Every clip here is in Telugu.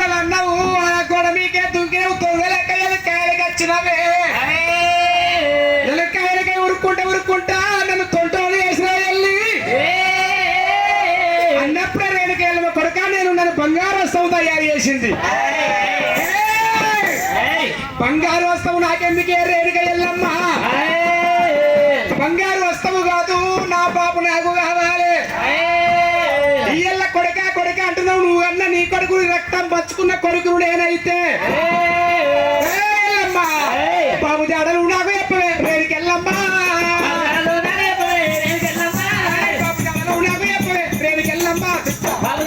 కోడలు అన్నావు ఆ గోడ మీకే దుంకినవు తొంగలెక్క ఎలక్కాయలకి వచ్చినవే ఎలక్కాయలకి ఉరుక్కుంటా ఉరుక్కుంటా నన్ను తొంటోలు వేసిన వెళ్ళి అన్నప్పుడే రేణుక వెళ్ళిన కొడుక నేను నన్ను బంగారు వస్తువు తయారు చేసింది! బంగారు వస్తువు నాకెందుకే రేణుక ఎల్లమ్మా? బంగారు పంచుకున్న కొడుకు నేనైతే! బాబు జాడలు నాకు చెప్పవే ఎల్లమ్మా బాబు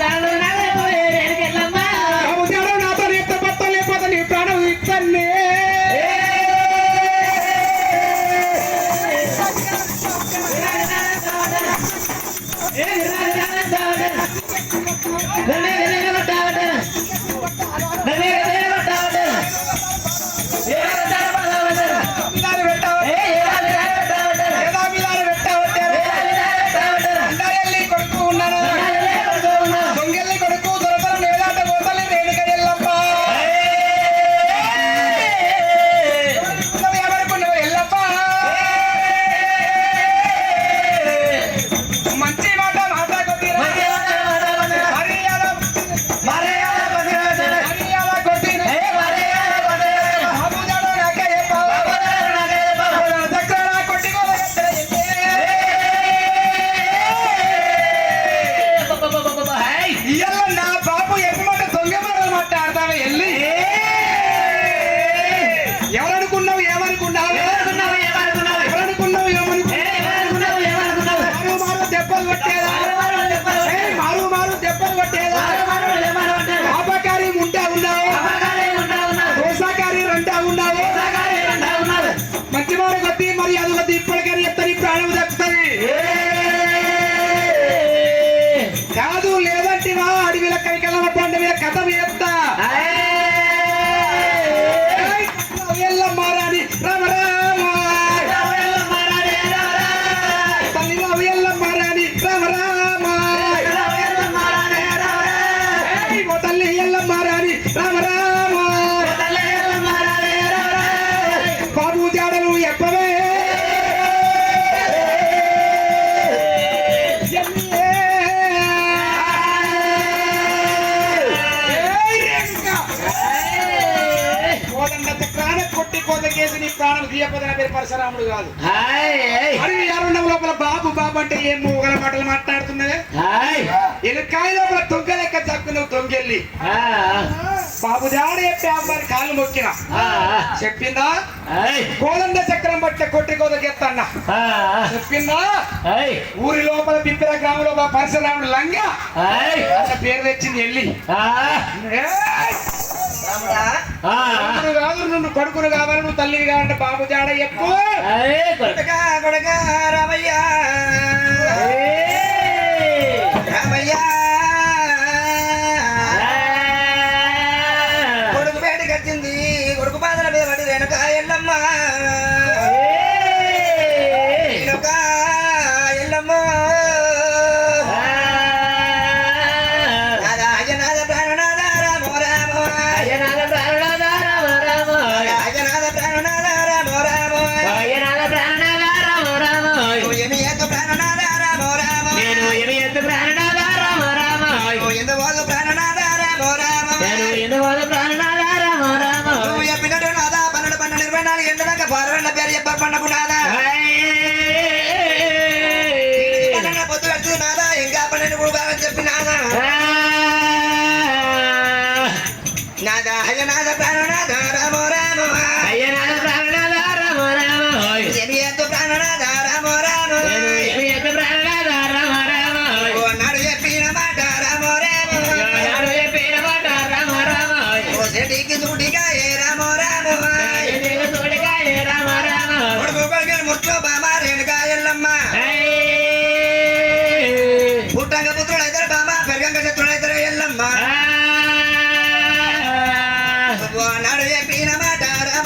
లేదంటివా అడవిల కైకల పండు మీద కథ వేస్తా. ఎల్లమ్మ రాని రామ రామ రామ బాబు జాడలు ఎప్పవే నీ పేరు పరశురాముడు కాదు. మరి ఎరుండం లోపల బాబు బాబు అంటే ఏం మూగల మాటలు మాట్లాడుతున్నవే ఎలుకాయ లోపల తొంగ లెక్క చక్కున్నావు తొంగెళ్ళి బాబు జాడ చెప్పి కాళ్ళు మొక్కిన. చెప్పిందా? కోదండ చక్రం బట్ట కొట్టి కోతకెత్తన్న చెప్పిందా? ఊరి లోపల బిప్పిర గ్రామం లోపల పరశురాముడు లంగ. పేరు తెచ్చింది వెళ్ళి కొడుకును కాదు నువ్వు కొడుకును కావాలి నువ్వు తల్లిని కావాలంటే బాబు జాడ చెప్పు కొడక. రామయ్య పేరు చెప్పారు పండకు నాదా పన్నెండు పొద్దు పెడుతూ నాదా ఇంకా పన్నెండు మూడు బాగా చెప్పి నాదా నాదా ప్రాణనాద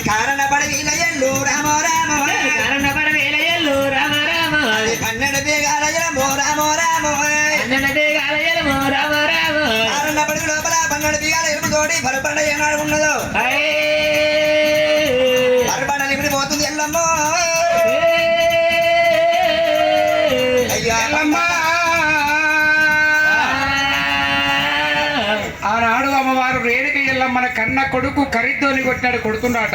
అది కారణ పడి వీళ్ళ ఎల్లు రామ రామ కరణపడవేల ఎల్లు రామ రామ అది పన్నెండు బీగాల ఎల్లమ్మో రామ రామ అన్ననదే గాలయలము రామ రామ కారణపడి లోపల పన్నెండు బీగాల ఎరుపు తోడి పరపండ ఏనాడు ఉన్నదో ఐ. పరపండ లిమిడి పోతుంది ఎల్లమ్మో అయ్యా ఎల్లమ్మ ఆనాడు అమ్మవారు రేణి మన కన్న కొడుకు కరిద్దోని కొట్టినాడు కొడుతున్నాట